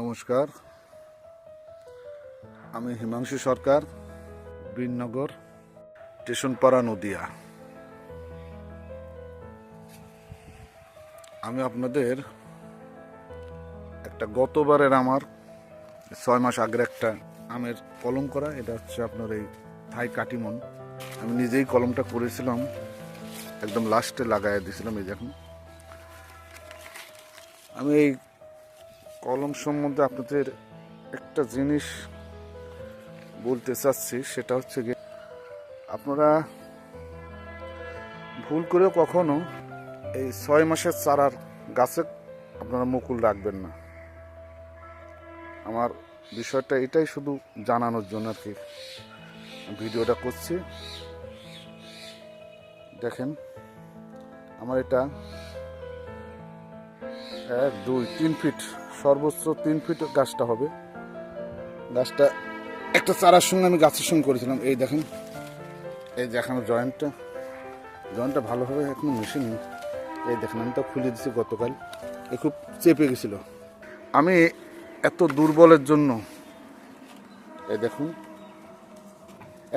নমস্কার। আমি হিমাংশু সরকার বীরনগর স্টেশনপাড়া, নদিয়া। আমি আপনাদের একটা গতবারের আমার ছয় মাস আগের একটা আমের কলম করা, এটা হচ্ছে আপনার এই থাই কাটিমন। আমি নিজেই কলমটা করেছিলাম, একদম লাস্টে লাগাই দিয়েছিলাম এই দেখুন। আমি এই কলম সম্বন্ধে আপনাদের একটা জিনিস বলতে চাচ্ছি, সেটা হচ্ছে গিয়ে আপনারা ভুল করেও কখনো এই ছয় মাসের চারার গাছে আপনারা মুকুল রাখবেন না। আমার বিষয়টা এটাই শুধু জানানোর জন্য আর কি ভিডিওটা করছি। দেখেন, আমার এটা এক, দুই, তিন ফিট সর্বোচ্চ তিন ফিট গাছটা হবে। গাছটা একটা চারার সঙ্গে আমি গাছের সঙ্গে করেছিলাম। এই দেখেন, এই দেখানো জয়েন্টটা জয়েন্টটা ভালোভাবে এখন মেশিন এই দেখেন, আমি তো খুলে দিছি গতকাল, এ খুব চেপে গেছিল। আমি এত দুর্বলের জন্য, এই দেখুন,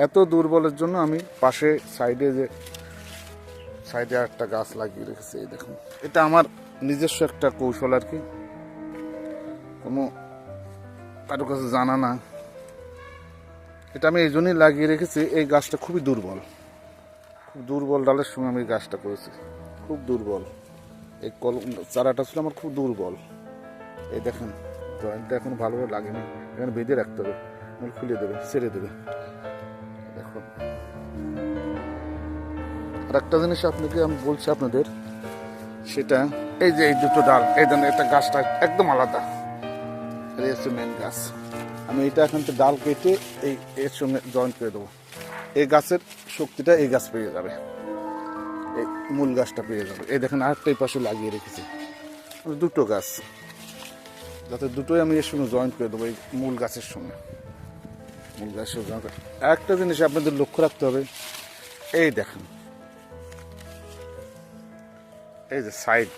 এত দুর্বলের জন্য আমি পাশে সাইডে যে, সাইডে একটা গাছ লাগিয়ে রেখেছি, এই দেখুন। এটা আমার নিজস্ব একটা কৌশল আর কি। কোনো কারও কাছে জানা না। এটা আমি এই জন্যই লাগিয়ে রেখেছি, এই গাছটা খুবই দুর্বল। খুব দুর্বল ডালের সঙ্গে আমি গাছটা করেছি। খুব দুর্বল। এই কল চারাটা ছিল আমার খুব দুর্বল। এই দেখেন, জয়েন্টটা এখন ভালোভাবে লাগেনি। এখানে বেঁধে রাখতে হবে খুলে দেবে, ছেড়ে দেবে। দেখুন। আর একটা জিনিস আপনাকে আমি বলছি আপনাদের, সেটা এই যে এই দুটো ডাল, এই দেন এটা গাছটা একদম আলাদা। হচ্ছে মেন গাছ। আমি এটা এখান থেকে ডাল কেটে এই এর সঙ্গে জয়েন্ট করে দেবো। এই গাছের শক্তিটা এই গাছ পেয়ে যাবে। এই মূল গাছটা পেয়ে যাবে। এই দেখেন আরেকটা এই পাশে লাগিয়ে রেখেছি। মানে দুটো গাছ। যাতে দুটোই আমি এর সঙ্গে জয়েন্ট করে দেবো এই মূল গাছের সঙ্গে। মূল গাছের সঙ্গে। একটা জিনিস আপনাদের লক্ষ্য রাখতে হবে। এই দেখেন। এই যে সাইড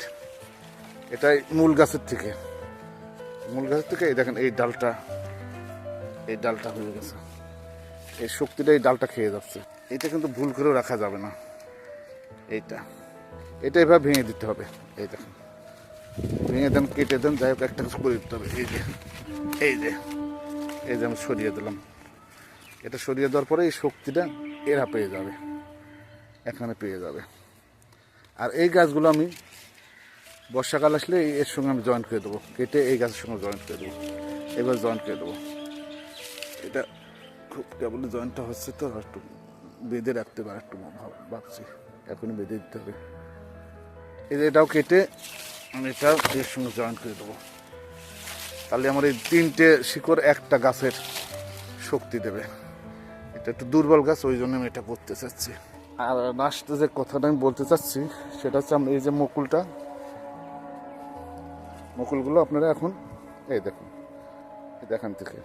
এটাই মূল গাছের থেকে। মূল গাছের থেকে এই দেখেন, এই ডালটা এই ডালটা হয়ে গেছে। এই শক্তিটা এই ডালটা খেয়ে যাচ্ছে। এটা কিন্তু ভুল করেও রাখা যাবে না। এইটা, এটা এভাবে ভেঙে দিতে হবে। এই দেখেন, ভেঙে দেন, কেটে দেন, যাই হোক, একটা কিছু করে দিতে হবে। এই যে এই যে এই যে আমি সরিয়ে দিলাম। এটা সরিয়ে দেওয়ার পরে এই শক্তিটা এরা পেয়ে যাবে, এখানে পেয়ে যাবে। আর এই গাছগুলো আমি বর্ষাকাল আসলে এর সঙ্গে আমি জয়েন্ট করে দেবো। কেটে এই গাছের সঙ্গে জয়েন্ট করে দেবো। এবার জয়েন্ট করে দেবো। এটা খুব কেবল জয়েন্টটা হচ্ছে তো একটু বেঁধে রাখতে পারে, একটু ভাব- ভাবছি। এখনই বেঁধে দিতে হবে। এটাও কেটে আমি এটা এর সঙ্গে জয়েন্ট করে দেবো। তাহলে আমার এই তিনটে শিকড় একটা গাছের শক্তি দেবে। এটা একটু দুর্বল গাছ, ওই জন্য আমি এটা করতে চাচ্ছি। আর লাস্টে যে কথাটা আমি বলতে চাচ্ছি, সেটা হচ্ছে আমরা এই যে মুকুলটা মুকুলগুলো আপনারা এখন, এই দেখুন দেখান থেকে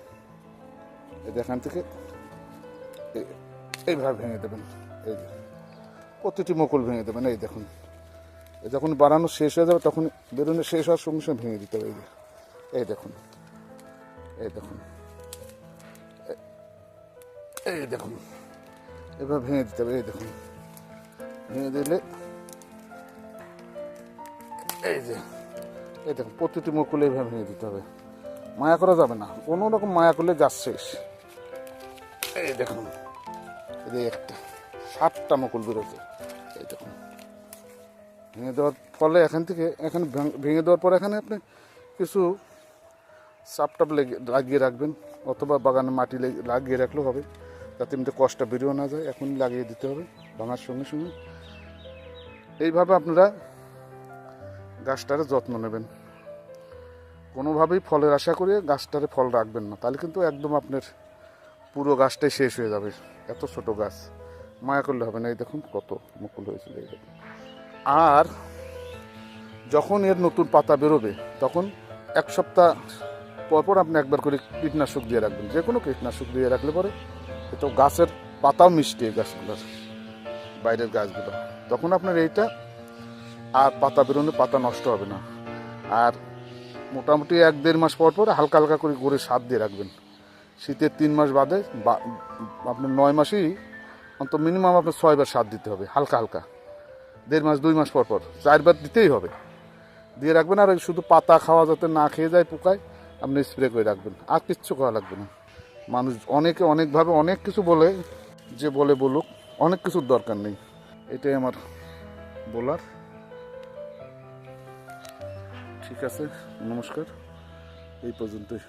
দেখান থেকে, এই- এইভাবে ভেঙে দেবেন, এই প্রতিটি মুকুল ভেঙে দেবেন, এই দেখুন যখন বাড়ানো শেষ হয়ে যাবে তখন বেরোনো শেষ হওয়ার সঙ্গে সঙ্গে ভেঙে দিতে হবে, এই এই দেখুন এই দেখুন এই দেখুন এবার ভেঙে দিতে হবে, এই দেখুন, ভেঙে দিলে, এই যে এই দেখুন, প্রতিটি মুকুলে এইভাবে ভেঙে দিতে হবে। মায়া করা যাবে না। কোনো রকম মায়া করলে যাস শেষ। এই দেখুন, এই একটা, সাতটা মুকুল বেরোচ্ছে এই দেখুন, ভেঙে দেওয়ার ফলে এখান থেকে, এখানে ভাঙ- দেওয়ার পর এখানে আপনি কিছু চাপ টাপ লেগে- লাগিয়ে রাখবেন, অথবা বাগানে মাটি লাগিয়ে রাখলেও হবে। যাতে এমনিতে কষ্ট বেরিয়েও না যায় এখন লাগিয়ে দিতে হবে, ভাঙার সঙ্গে সঙ্গে। এইভাবে আপনারা গাছটার যত্ন নেবেন। কোনোভাবেই ফলের আশা করে গাছটারে ফল রাখবেন না। তাহলে কিন্তু একদম আপনার পুরো গাছটাই শেষ হয়ে যাবে। এত ছোট গাছ। মায়া করলে হবে না। এই দেখুন কত মুকুল হয়েছিল এই দেখুন। আর যখন এর নতুন পাতা বেরোবে, তখন এক সপ্তাহ পর পর আপনি একবার করে কীটনাশক দিয়ে রাখবেন। যে কোনো কীটনাশক দিয়ে রাখলে পরে তো গাছের পাতাও মিষ্টি এই গাছগুলোর বাইরের গাছগুলো। তখন আপনার এইটা আর পাতা বেরোনো পাতা নষ্ট হবে না। আর মোটামুটি এক দেড় মাস পর পর হালকা হালকা করে গড়ে সার দিয়ে রাখবেন। শীতের তিন মাস বাদে আপনার নয় মাসেই অন্ত মিনিমাম আপনার ছয়বার সার দিতে হবে, হালকা হালকা। দেড় মাস, দুই মাস পর পর চারবার দিতেই হবে। দিয়ে রাখবেন আর শুধু পাতা খাওয়া যাতে না খেয়ে যায় পোকায়, আপনি স্প্রে করে রাখবেন। আর কিচ্ছু করা লাগবে না। মানুষ অনেকে অনেকভাবে অনেক কিছু বলে, যে বলে বলুক, অনেক কিছুর দরকার নেই। এটাই আমার বলার। ঠিক আছে নমস্কার। এই পর্যন্তই।